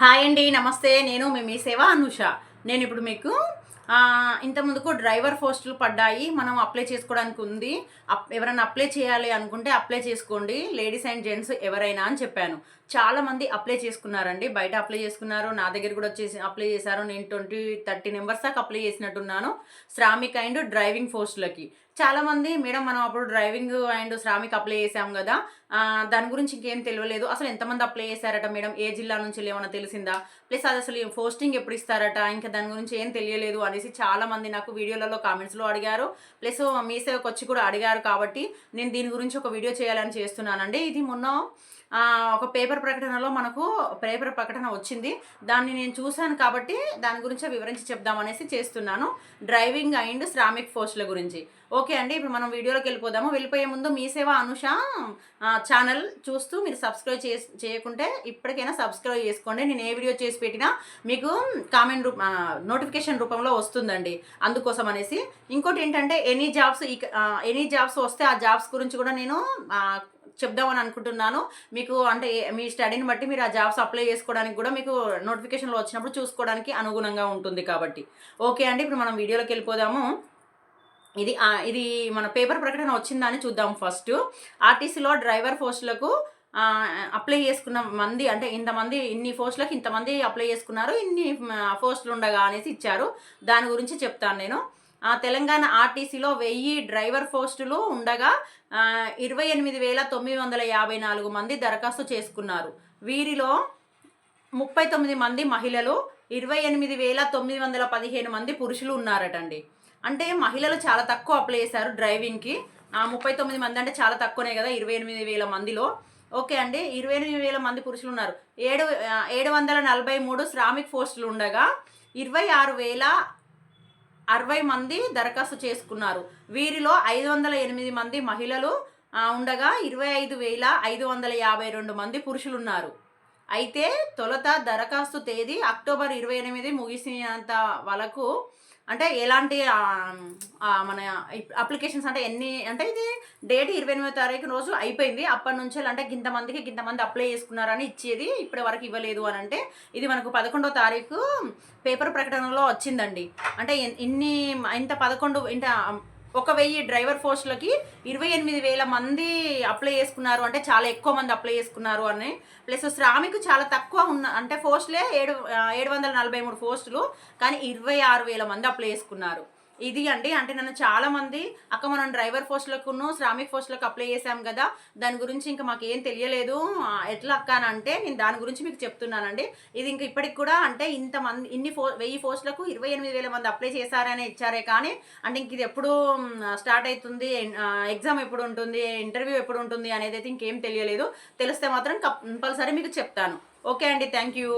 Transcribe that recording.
Hi అండి నమస్తే. నేను మీ మీ సేవ అనుష. నేను ఇప్పుడు మీకు ఇంతకుముందుకు ఇంత ముందుకు డ్రైవర్ పోస్టులు పడ్డాయి. మనం అప్లై చేసుకోవడానికి ఉంది. అప్- ఎవరైనా అప్లై చేయాలి అనుకుంటే అప్లై చేసుకోండి. లేడీస్ అండ్ జెంట్స్ ఎవరైనా అని చెప్పాను. చాలా మంది అప్లై చేసుకున్నారండి. బయట అప్లై చేసుకున్నారు. నా దగ్గర కూడా వచ్చేసి అప్లై చేశారు. నేను ట్వంటీ థర్టీ నెంబర్స్ దాకా అప్లై చేసినట్టున్నాను. శ్రామిక్ అండ్ డ్రైవింగ్ పోస్టులకి. చాలా మంది మేడం మనం అప్పుడు డ్రైవింగ్ అండ్ శ్రామిక్ అప్లై చేసాం కదా. దాని గురించి ఇంకేం తెలియలేదు. అసలు ఎంతమంది అప్లై చేశారట మేడం? ఏ జిల్లా నుంచి ఏమైనా తెలిసిందా? ప్లస్ అది అసలు పోస్టింగ్ ఎప్పుడు ఇస్తారట? ఇంకా దాని గురించి ఏం తెలియలేదు అనేసి చాలా మంది నాకు వీడియోలలో కామెంట్స్లో అడిగారు. ప్లస్ మీ సేవకు వచ్చి కూడా అడిగారు కాబట్టి నేను దీని గురించి ఒక వీడియో చేయాలని చేస్తున్నానండి. ఇది మొన్న ఒక పేపర్ ప్రకటనలో మనకు పేపర్ ప్రకటన వచ్చింది. దాన్ని నేను చూశాను కాబట్టి దాని గురించి వివరించి చెప్దామనేసి చేస్తున్నాను. డ్రైవింగ్ అండ్ శ్రామిక్ పోస్టుల గురించి. ఓకే ఓకే అండి ఇప్పుడు మనం వీడియోలోకి వెళ్ళిపోదాము. వెళ్ళిపోయే ముందు మీ సేవ అనుష ఆ, ఛానల్ చూస్తూ మీరు సబ్స్క్రైబ్ చే చేయకుంటే ఇప్పటికైనా సబ్స్క్రైబ్ చేసుకోండి. నేను ఏ వీడియో చేసి పెట్టినా మీకు కామెంట్ రూప నోటిఫికేషన్ రూపంలో వస్తుందండి. అందుకోసం అనేసి ఇంకోటి ఏంటంటే ఎనీ జాబ్స్ ఎనీ జాబ్స్ వస్తే ఆ జాబ్స్ గురించి కూడా నేను చెప్దామని అనుకుంటున్నాను. మీకు అంటే మీ స్టడీని బట్టి మీరు ఆ జాబ్స్ అప్లై చేసుకోవడానికి కూడా మీకు నోటిఫికేషన్లో వచ్చినప్పుడు చూసుకోవడానికి అనుగుణంగా ఉంటుంది కాబట్టి. ఓకే అండి ఇప్పుడు మనం వీడియోలోకి వెళ్ళిపోదాము. ఇది ఇది మన పేపర్ ప్రకటన వచ్చిందా అని చూద్దాం ఫస్ట్. ఆర్టీసీలో డ్రైవర్ పోస్టులకు అప్లై చేసుకున్న మంది అంటే ఇంతమంది ఇన్ని పోస్టులకు ఇంతమంది అప్లై చేసుకున్నారు ఇన్ని పోస్టులు ఉండగా అనేసి ఇచ్చారు. దాని గురించి చెప్తాను నేను. తెలంగాణ ఆర్టీసీలో వెయ్యి డ్రైవర్ పోస్టులు ఉండగా ఇరవై ఎనిమిది వేల తొమ్మిది వందల యాభై నాలుగు మంది దరఖాస్తు చేసుకున్నారు. వీరిలో ముప్పై తొమ్మిది మంది మహిళలు ఇరవై ఎనిమిది వేల తొమ్మిది వందల పదిహేను మంది పురుషులు ఉన్నారటండి. అంటే మహిళలు చాలా తక్కువ అప్లై చేశారు డ్రైవింగ్కి ముప్పై తొమ్మిది మంది అంటే చాలా తక్కువనే కదా ఇరవై ఎనిమిది వేల మందిలో. ఓకే అండి ఇరవై ఎనిమిది వేల మంది పురుషులు ఉన్నారు. ఏడు ఏడు వందల నలభై మూడు శ్రామిక్ పోస్టులు ఉండగా ఇరవై ఆరు వేల అరవై మంది దరఖాస్తు చేసుకున్నారు. వీరిలో ఐదు వందల ఎనిమిది మంది మహిళలు ఉండగా ఇరవై ఐదు వేల ఐదు వందల యాభై రెండు మంది పురుషులు ఉన్నారు. అయితే తొలత దరఖాస్తు తేదీ అక్టోబర్ ఇరవై ఎనిమిది ముగిసినంత వరకు అంటే ఎలాంటి మన అప్లికేషన్స్ అంటే ఎన్ని అంటే ఇది డేట్ ఇరవై ఎనిమిదో తారీఖు రోజు అయిపోయింది. అప్పటి నుంచి అంటే ఇంతమందికి ఇంతమంది అప్లై చేసుకున్నారని ఇచ్చేది ఇప్పటి వరకు ఇవ్వలేదు అని అంటే ఇది మనకు పదకొండో తారీఖు పేపర్ ప్రకటనలో వచ్చిందండి. అంటే ఇన్ని ఇంత పదకొండు ఇంత ఒక వెయ్యి డ్రైవర్ పోస్టులకి ఇరవై ఎనిమిది వేల మంది అప్లై చేసుకున్నారు. అంటే చాలా ఎక్కువ మంది అప్లై చేసుకున్నారు అని. ప్లస్ శ్రామికు చాలా తక్కువ ఉన్న అంటే పోస్టులే ఏడు ఏడు వందల నలభై మూడు పోస్టులు. కానీ ఇరవై ఆరు వేల మంది అప్లై చేసుకున్నారు. ఇది అండి. అంటే నన్ను చాలా మంది అక్క మనం డ్రైవర్ పోస్టులకును శ్రామిక్ పోస్టులకు అప్లై చేసాం కదా దాని గురించి ఇంకా మాకు ఏం తెలియలేదు. ఎట్లా అక్క అని అంటే నేను దాని గురించి మీకు చెప్తున్నానండి. ఇది ఇంకా ఇప్పటికి కూడా అంటే ఇంతమంది ఇన్ని ఫో వెయ్యి పోస్టులకు ఇరవై ఎనిమిది వేల మంది అప్లై చేశారనే ఇచ్చారే కానీ అంటే ఇంక ఇది ఎప్పుడు స్టార్ట్ అవుతుంది ఎగ్జామ్ ఎప్పుడు ఉంటుంది ఇంటర్వ్యూ ఎప్పుడు ఉంటుంది అనేది అయితే ఇంకేం తెలియలేదు. తెలిస్తే మాత్రం కంపల్సరీ మీకు చెప్తాను. ఓకే అండి. Thank you.